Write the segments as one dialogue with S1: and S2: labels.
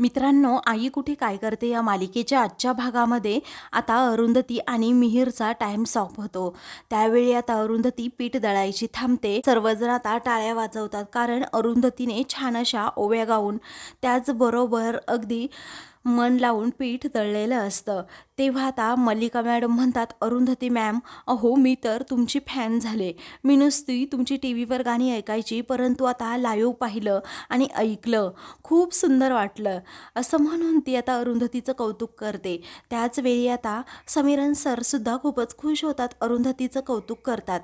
S1: मित्रांनो आई कुठे काय करते या मालिकेच्या आजच्या भागामध्ये? आता अरुंधती आणि मिहीरचा टाइम सॉप होतो. त्यावेळी आता अरुंधती पीठ दळायची थांबते. सर्वजण आता टाळ्या वाजवतात कारण अरुंधतीने छान अशा ओव्या गाऊन त्याचबरोबर अगदी मन लावून पीठ दळलेलं असतं. तेव्हा आता मल्लिका मॅडम म्हणतात अरुंधती मॅम अहो मी तर तुमची फॅन झाले. मी नुसती तुमची टी व्हीवर गाणी ऐकायची परंतु आता लाईव्ह पाहिलं आणि ऐकलं. खूप सुंदर वाटलं. असं म्हणून ती आता अरुंधतीचं कौतुक करते. त्याचवेळी आता समीरन सरसुद्धा खूपच खुश होतात अरुंधतीचं कौतुक करतात.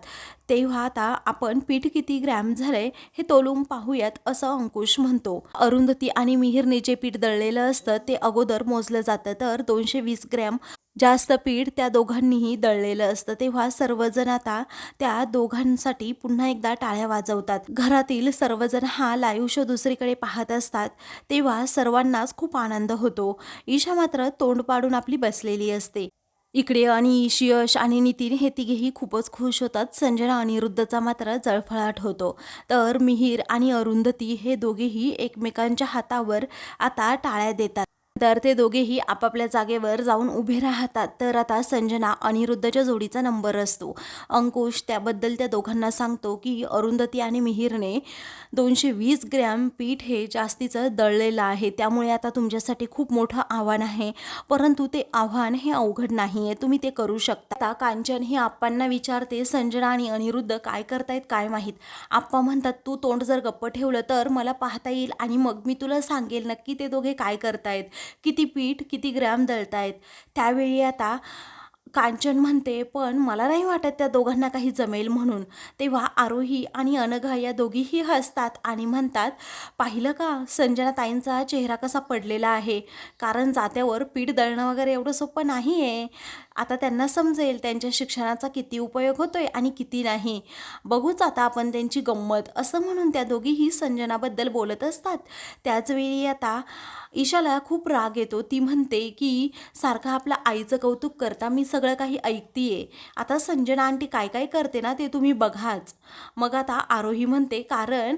S1: तेव्हा आता आपण पीठ किती ग्रॅम झालंय हे तोलून पाहूयात असं अंकुश म्हणतो. अरुंधती आणि मिहिरने जे पीठ दळलेलं असतं ते अगोदर मोजलं जातं. तर दोनशे वीस ग्रॅम जास्त पीठ त्या दोघांनीही दळलेलं असतं. तेव्हा सर्वजण आता त्या दोघांसाठी पुन्हा एकदा टाळ्या वाजवतात. घरातील सर्वजण हा लाईव्ह शो दुसरीकडे पाहत असतात. तेव्हा सर्वांनाच खूप आनंद होतो. ईशा मात्र तोंड पाडून आपली बसलेली असते. इकडे अनिश यश आणि नितीन हे तिघेही खूपच खुश होतात. संजना अनिरुद्धचा मात्र जळफळाट होतो. तर मिहीर आणि अरुंधती हे दोघेही एकमेकांच्या हातावर आता टाळ्या देतात. तर ते दोघेही आपापल्या जागेवर जाऊन उभे राहतात. तर आता संजना अनिरुद्धच्या जोडीचा नंबर असतो. अंकुश त्याबद्दल त्या दोघांना सांगतो की अरुंधती आणि मिहीरने दोनशे वीस ग्रॅम पीठ हे जास्तीचं दळलेलं आहे. त्यामुळे आता तुमच्यासाठी खूप मोठं आव्हान आहे. परंतु ते आव्हान हे अवघड नाही आहे तुम्ही ते करू शकता. आता कांचन हे आप्पांना विचारते संजना आणि अनिरुद्ध काय करतायत काय माहीत? आप्पा म्हणतात तू तोंड जर गप्प ठेवलं तर मला पाहता येईल आणि मग मी तुला सांगेल नक्की ते दोघे काय करतायत. किती पीठ किती ग्रॅम दळतायत. त्यावेळी आता कांचन म्हणते पण मला नाही वाटत त्या दोघांना काही जमेल म्हणून. तेव्हा आरोही आणि अनघा या दोघीही हसतात आणि म्हणतात पाहिलं का संजना ताईंचा चेहरा कसा पडलेला आहे. कारण जात्यावर पीठ दळणं वगैरे एवढं सोपं नाही आहे आता त्यांना समजेल त्यांच्या शिक्षणाचा किती उपयोग होतो आहे आणि किती नाही. बघूच आता आपण त्यांची गंमत. असं म्हणून त्या दोघीही संजनाबद्दल बोलत असतात. त्याचवेळी आता ईशाला खूप राग येतो. ती म्हणते की सारखं आपल्या आईचं कौतुक करता मी सगळं काही ऐकतीये. आता संजना आंटी काय काय करते ना ते तुम्ही बघाच. मग आता आरोही म्हणते कारण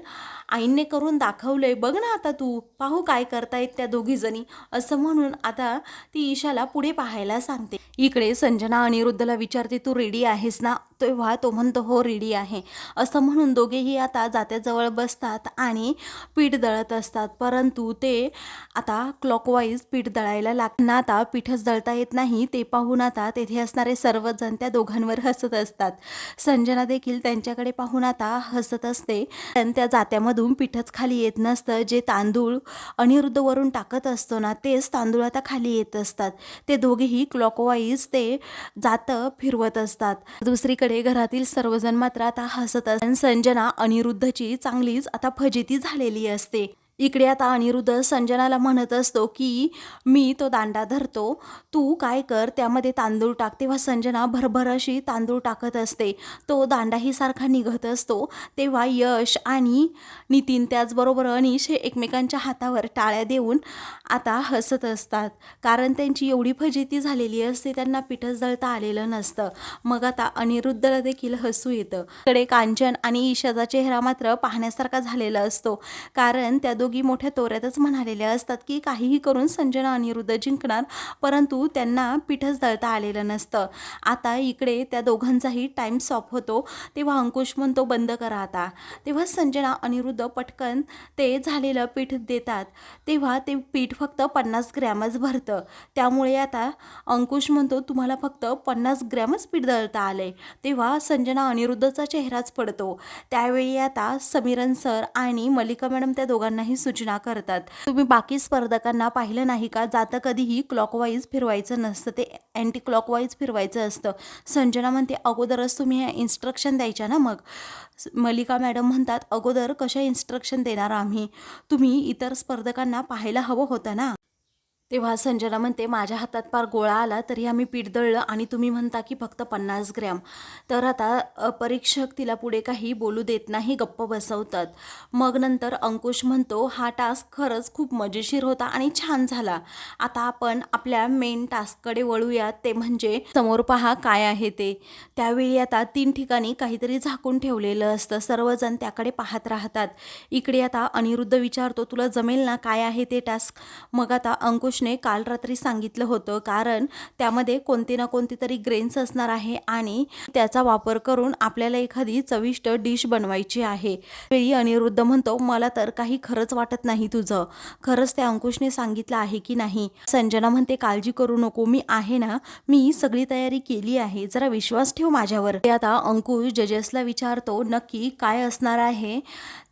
S1: आईने करून दाखवलंय बघ ना आता तू. पाहू काय करतायत त्या दोघीजणी असं म्हणून आता ती ईशाला पुढे पाहायला सांगते. इकडे संजना अनिरुद्धला विचारते तू रेडी आहेस ना? तेव्हा तो म्हणतो हो रेडी आहे. असं म्हणून दोघेही आता जात्याजवळ बसतात आणि पीठ दळत असतात. परंतु ते आता क्लॉकवाईज पीठ दळायला लागतं आता पीठच दळता येत नाही. ते पाहून आता तेथे असणारे सर्वजण त्या दोघांवर हसत असतात. संजना देखील त्यांच्याकडे पाहून आता हसत असते. पण त्या जात्यामधून पिठच खाली येत नसतं. जे तांदूळ अनिरुद्ध वरून टाकत असतो ना तेच तांदूळ आता खाली येत असतात. ते दोघेही क्लॉकवाईज ते जातं फिरवत असतात. दुसरीकडे घरातील सर्वजण मात्र आता हसत असतात. संजना अनिरुद्धची चांगलीच आता फजिती झालेली असते. इकडे आता अनिरुद्ध संजनाला म्हणत असतो की मी तो दांडा धरतो. तू काय कर त्यामध्ये तांदूळ टाक. तेव्हा संजना भरभर अशी तांदूळ टाकत असते. तो दांडाही सारखा निघत असतो. तेव्हा यश आणि नितीन त्याचबरोबर अनिश हे एकमेकांच्या हातावर टाळ्या देऊन आता हसत असतात. कारण त्यांची एवढी फजिती झालेली असते त्यांना पिठच दळता आलेलं नसतं. मग आता अनिरुद्धला देखील हसू येतं. कडे कांचन आणि ईशाचा चेहरा मात्र पाहण्यासारखा झालेला असतो. कारण त्या दोघी दोघी मोठ्या तोऱ्यातच म्हणालेल्या असतात की काहीही करून संजना अनिरुद्ध जिंकणार परंतु त्यांना पीठच दळता आलेलं नसतं. आता इकडे त्या दोघांचाही टाईम सॉप होतो. तेव्हा अंकुश म्हणतो बंद करा आता. तेव्हा संजना अनिरुद्ध पटकन ते झालेलं पीठ देतात. तेव्हा ते पीठ फक्त पन्नास ग्रॅमच भरतं. त्यामुळे आता अंकुश म्हणतो तुम्हाला फक्त पन्नास ग्रॅमच पीठ दळता आले तेव्हा संजना अनिरुद्धचा चेहराच पडतो. त्यावेळी आता समीरन सर आणि मल्लिका मॅडम त्या दोघांनाही सूचना करतात. तुम्ही बाकी स्पर्धकांना पाहिलं नाही का? जातं कधीही क्लॉकवाईज फिरवायचं नसतं. ते अँटी क्लॉकवाईज फिरवायचं असतं. संजना म्हणते अगोदरच तुम्ही इन्स्ट्रक्शन द्यायच्या ना मग? मलिका मॅडम म्हणतात अगोदर कशा इन्स्ट्रक्शन देणार आम्ही? तुम्ही इतर स्पर्धकांना पाहायला हवं होतं ना? तेव्हा संजना म्हणते माझ्या हातात फार गोळा आला तरी आम्ही पीठ दळलं आणि तुम्ही म्हणता की फक्त पन्नास ग्रॅम. तर आता परीक्षक तिला पुढे काही बोलू देत नाही गप्प बसवतात. मग नंतर अंकुश म्हणतो हा टास्क खरंच खूप मजेशीर होता आणि छान झाला. आता आपण आपल्या मेन टास्ककडे वळूयात ते म्हणजे समोर पहा काय आहे ते. त्यावेळी आता तीन ठिकाणी काहीतरी झाकून ठेवलेलं असतं. सर्वजण त्याकडे पाहत राहतात. इकडे आता अनिरुद्ध विचारतो तुला जमेल ना? काय आहे ते टास्क? मग आता अंकुश कोचने काल रात्री सांगितलं होतं. कारण त्यामध्ये कोणती ना कोणती तरी ग्रेन्स असणार आहे आणि त्याचा वापर करून आपल्याला एखादी चविष्ट डिश बनवायची आहे. वेळी अनिरुद्ध म्हणतो मला तर काही खरंच वाटत नाही तुझं. खरंच त्या अंकुशने सांगितलं आहे की नाही. संजना म्हणते काळजी करू नको. मी आहे ना मी सगळी तयारी केली आहे. जरा विश्वास ठेव माझ्यावर. ते आता अंकुश जजेसला विचारतो नक्की काय असणार आहे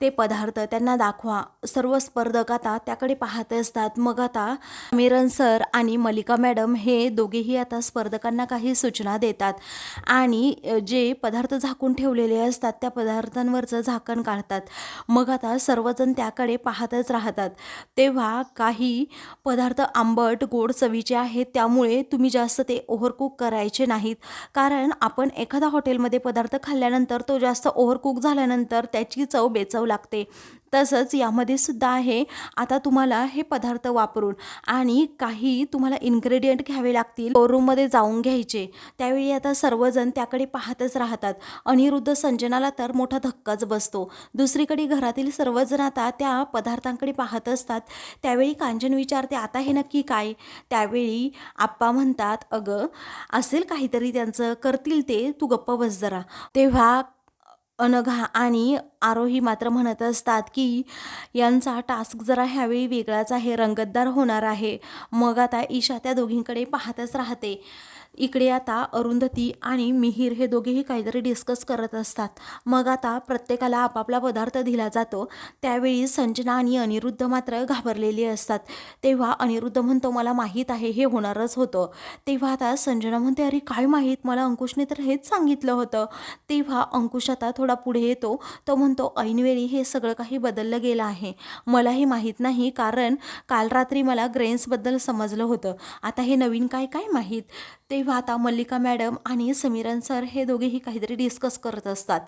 S1: ते पदार्थ? त्यांना दाखवा. सर्व स्पर्धक आता त्याकडे पाहत असतात. मग आता मिरन सर आणि मलिका मॅडम हे दोघेही आता स्पर्धकांना काही सूचना देतात. आणि जे पदार्थ झाकून ठेवलेले असतात त्या पदार्थांवरचं झाकण काढतात. मग आता सर्वजण त्याकडे पाहतच राहतात. तेव्हा काही पदार्थ आंबट गोड चवीचे आहेत त्यामुळे तुम्ही जास्त ते ओव्हरकुक करायचे नाहीत. कारण आपण एखादा हॉटेलमध्ये पदार्थ खाल्ल्यानंतर तो जास्त ओव्हरकुक झाल्यानंतर त्याची चव बेचव लागते. तसंच यामध्ये सुद्धा आहे. आता तुम्हाला हे पदार्थ वापरून आणि काही तुम्हाला इन्ग्रेडियंट घ्यावे लागतील. शोरूममध्ये जाऊन घ्यायचे. त्यावेळी आता सर्वजण त्याकडे पाहतच राहतात. अनिरुद्ध संजनाला तर मोठा धक्काच बसतो. दुसरीकडे घरातील सर्वजण आता त्या पदार्थांकडे पाहत असतात. त्यावेळी कांचन विचारते आता हे नक्की काय? त्यावेळी आप्पा म्हणतात अगं असेल काहीतरी त्यांचं. करतील ते. तू गप्प बस जरा. तेव्हा अनघा आणि आरोही मात्र म्हणत असतात की यांचा टास्क जरा ह्यावेळी वेगळाच आहे रंगतदार होणार आहे. मग आता ईशा त्या दोघींकडे पाहतच राहते. इकडे आता अरुंधती आणि मिहीर हे दोघेही काहीतरी डिस्कस करत असतात. मग आता प्रत्येकाला आपापला पदार्थ दिला जातो. त्यावेळी संजना आणि अनिरुद्ध मात्र घाबरलेली असतात. तेव्हा अनिरुद्ध म्हणतो मला माहीत आहे हे होणारच होतं. तेव्हा आता संजना म्हणते अरे काय माहीत? मला अंकुशने तर हेच सांगितलं होतं. तेव्हा अंकुश आता थोडा पुढे येतो. तो म्हणतो ऐनवेळी हे सगळं काही बदललं गेलं आहे. मला हे माहीत नाही कारण काल रात्री मला ग्रेन्सबद्दल समजलं होतं. आता हे नवीन काय काय माहीत? ते तेव्हा आता मल्लिका मॅडम आणि समीरन सर हे दोघेही काहीतरी डिस्कस करत असतात.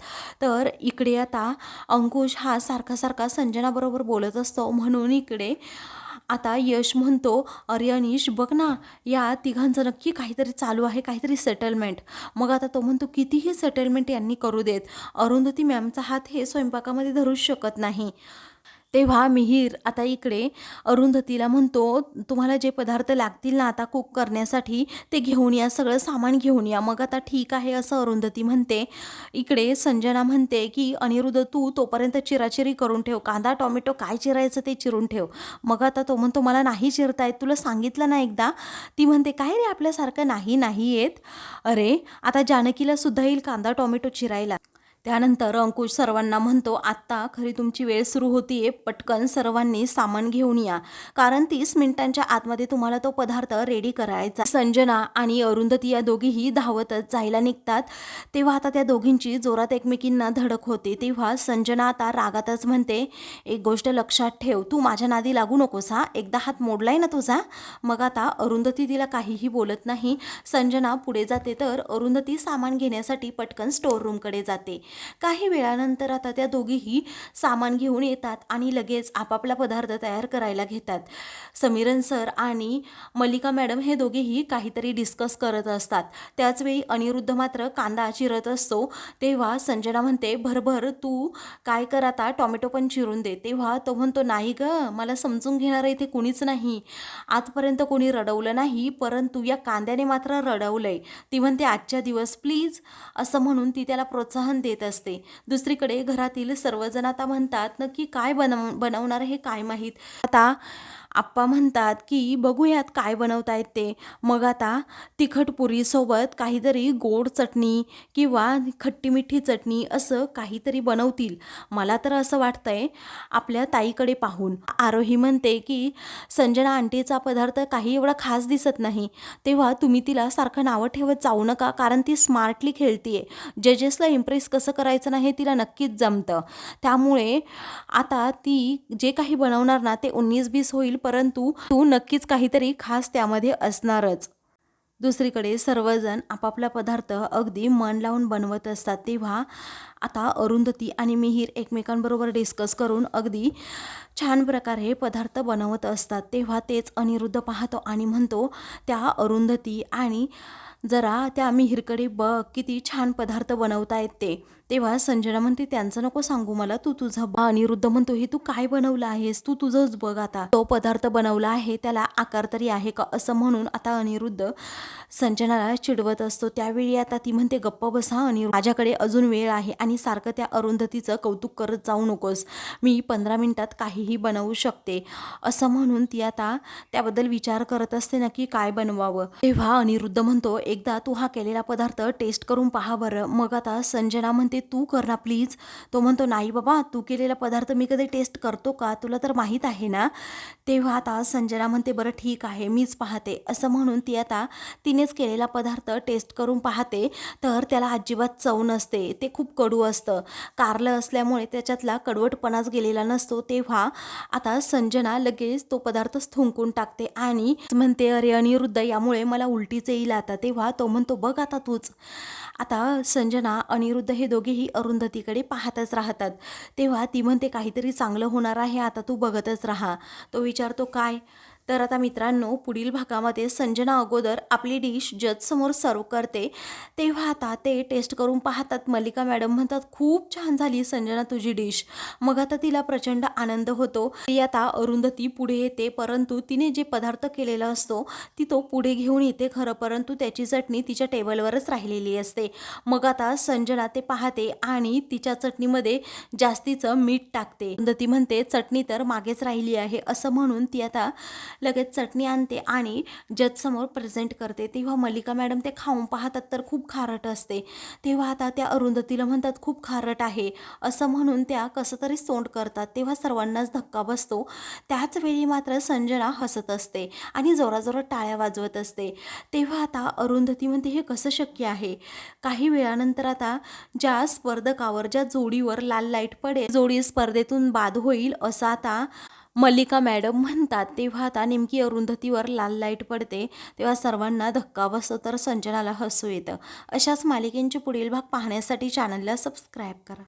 S1: तर इकडे आता अंकुश हा सारखा सारखा संजनाबरोबर बोलत असतो. म्हणून इकडे आता यश म्हणतो अरे अनिश बघ ना या तिघांचं नक्की काहीतरी चालू आहे काहीतरी सेटलमेंट मग आता तो म्हणतो कितीही सेटलमेंट यांनी करू देत अरुंधती मॅमचा हात हे स्वयंपाकामध्ये धरूच शकत नाही. तेव्हा मिहीर आता इकडे अरुंधतीला म्हणतो तुम्हाला जे पदार्थ लागतील ना आता कुक करण्यासाठी ते घेऊन या सगळं सामान घेऊन या. मग आता ठीक आहे असं अरुंधती म्हणते. इकडे संजना म्हणते की अनिरुद्ध तू तोपर्यंत चिराचिरी करून ठेव. कांदा टॉमॅटो काय चिरायचं ते चिरून ठेव. मग आता तो म्हणतो मला नाही चिरता येत तुला सांगितलं ना एकदा. ती म्हणते काय रे आपल्यासारखं नाही नाही येत. अरे आता जानकीला सुद्धा येईल कांदा टॉमॅटो चिरायला. त्यानंतर अंकुश सर्वांना म्हणतो आत्ता खरी तुमची वेळ सुरू होतीये पटकन सर्वांनी सामान घेऊन या. कारण तीस मिनिटांच्या आतमध्ये तुम्हाला तो पदार्थ रेडी करायचा संजना आणि अरुंधती या दोघीही धावतच जायला निघतात. तेव्हा आता त्या दोघींची जोरात एकमेकींना धडक होते. तेव्हा संजना आता रागातच म्हणते एक गोष्ट लक्षात ठेव तू माझ्या नादी लागू नकोस हा. एकदा हात मोडलाय ना तुझा? मग आता अरुंधती तिला काहीही बोलत नाही. संजना पुढे जाते तर अरुंधती सामान घेण्यासाठी पटकन स्टोर रूमकडे जाते. काही वेळानंतर आता त्या दोघीही सामान घेऊन येतात आणि लगेच आपापला पदार्थ तयार करायला घेतात. समीरन सर आणि मल्लिका मॅडम हे दोघेही काहीतरी डिस्कस करत असतात. त्याचवेळी अनिरुद्ध मात्र कांदा चिरत असतो. तेव्हा संजना म्हणते भरभर तू काय कर आता? टोमॅटो पण चिरून दे. तेव्हा तो म्हणतो नाही ग मला समजून घेणारं इथे कुणीच नाही. आजपर्यंत कोणी रडवलं नाही परंतु या कांद्याने मात्र रडवलंय. ती म्हणते आजच्या दिवस प्लीज. असं म्हणून ती त्याला प्रोत्साहन देत असते. दुसरीकडे घरातील सर्वजण आता म्हणतात नक्की काय बनव बनवणार हे काय माहीत? आता आप्पा म्हणतात की बघूयात काय बनवतायत ते. मग आता तिखट पुरीसोबत काहीतरी गोड चटणी किंवा खट्टी मिठी चटणी असं काहीतरी बनवतील. मला तर असं वाटतंय आपल्या ताईकडे पाहून. आरोही म्हणते की संजना आंटीचा पदार्थ काही एवढा खास दिसत नाही. तेव्हा तुम्ही तिला सारखं नावं ठेवत जाऊ नका कारण ती स्मार्टली खेळतीये. जजेसला इम्प्रेस कसं करायचं नाही हे तिला नक्कीच जमतं. त्यामुळे आता ती जे काही बनवणार ना ते उन्नीस बीस होईल परंतु तू नक्कीच काहीतरी खास त्यामध्ये असणारच. दुसरीकडे सर्वजण आपापला पदार्थ अगदी मन लावून बनवत असतात. तेव्हा आता अरुंधती आणि मिहीर एकमेकांबरोबर डिस्कस करून अगदी छान प्रकारे पदार्थ बनवत असतात. तेव्हा तेच अनिरुद्ध पाहतो आणि म्हणतो त्या अरुंधती आणि जरा त्या मिहीरकडे बघ किती छान पदार्थ बनवतायत ते. तेव्हा संजना म्हणते त्यांचं नको सांगू मला तू तुझं बा अनिरुद्ध म्हणतो हे तू काय बनवलं आहेस? तू तुझंच बघ आता. तो पदार्थ बनवला आहे त्याला आकार तरी आहे का? असं म्हणून आता अनिरुद्ध संजनाला चिडवत असतो. त्यावेळी आता ती म्हणते गप्प बसा अनिरुद्ध. माझ्याकडे अजून वेळ आहे आणि सारखं त्या अरुंधतीचं कौतुक करत जाऊ नकोस. मी पंधरा मिनिटात काहीही बनवू शकते. असं म्हणून ती आता त्याबद्दल विचार करत असते ना की काय बनवावं. तेव्हा अनिरुद्ध म्हणतो एकदा तू हा केलेला पदार्थ टेस्ट करून पहा बरं. मग आता संजना म्हणते तू कर ना प्लीज तो म्हणतो नाही बाबा तू केलेला पदार्थ मी कधी टेस्ट करतो का? तुला तर माहीत आहे ना? तेव्हा आता संजना म्हणते बरं ठीक आहे मीच पाहते. असं म्हणून ती आता तिनेच केलेला पदार्थ टेस्ट करून पाहते. तर त्याला अजिबात चव नसते. ते खूप कडू असतं. कारलं असल्यामुळे त्याच्यातला कडवटपणाच गेलेला नसतो. तेव्हा आता संजना लगेच तो पदार्थ थुंकून टाकते आणि म्हणते अरे अनिरुद्ध यामुळे मला उलटीच येईल आता तेव्हा तेव्हा तो म्हणतो बघ आता तूच. आता संजना अनिरुद्ध हे दोघेही अरुंधतीकडे पाहतच राहतात. तेव्हा ती म्हणते काहीतरी चांगलं होणार आहे आता तू बघतच राहा. तो विचारतो काय? तर आता मित्रांनो पुढील भागामध्ये संजना अगोदर आपली डिश जजसमोर सर्व करते. तेव्हा आता ते टेस्ट करून पाहतात. मल्लिका मॅडम म्हणतात खूप छान झाली संजना तुझी डिश. मग आता तिला प्रचंड आनंद होतो. ती आता अरुंधती पुढे येते परंतु तिने जे पदार्थ केलेला असतो ती तो पुढे घेऊन येते खरं परंतु त्याची चटणी तिच्या टेबलवरच राहिलेली असते. मग आता संजना ते पाहते आणि तिच्या चटणीमध्ये जास्तीचं मीठ टाकते. अरुंधती म्हणते चटणी तर मागेच राहिली आहे. असं म्हणून ती आता लगेच चटणी आणते आणि जजसमोर प्रेझेंट करते. तेव्हा मल्लिका मॅडम ते खाऊन पाहतात तर खूप खारट असते. तेव्हा आता त्या अरुंधतीला म्हणतात खूप खारट आहे. असं म्हणून त्या कसं तरी तोंड करतात. तेव्हा सर्वांनाच धक्का बसतो. त्याच वेळी मात्र संजना हसत असते आणि जोराजोरात टाळ्या वाजवत असते. तेव्हा आता अरुंधती म्हणते हे कसं शक्य आहे? काही वेळानंतर आता ज्या स्पर्धकावर ज्या जोडीवर लाल लाइट पडेल जोडी स्पर्धेतून बाद होईल असं आता मल्लिका मॅडम म्हणतात तेव्हा आता नेमकी अरुंधतीवर लाल लाइट पडते तेव्हा सर्वांना धक्का बसतो तर संजनाला हसू येतं. अशाच मालिकेंचे पुढील भाग पाहण्यासाठी चॅनलला सबस्क्राईब करा.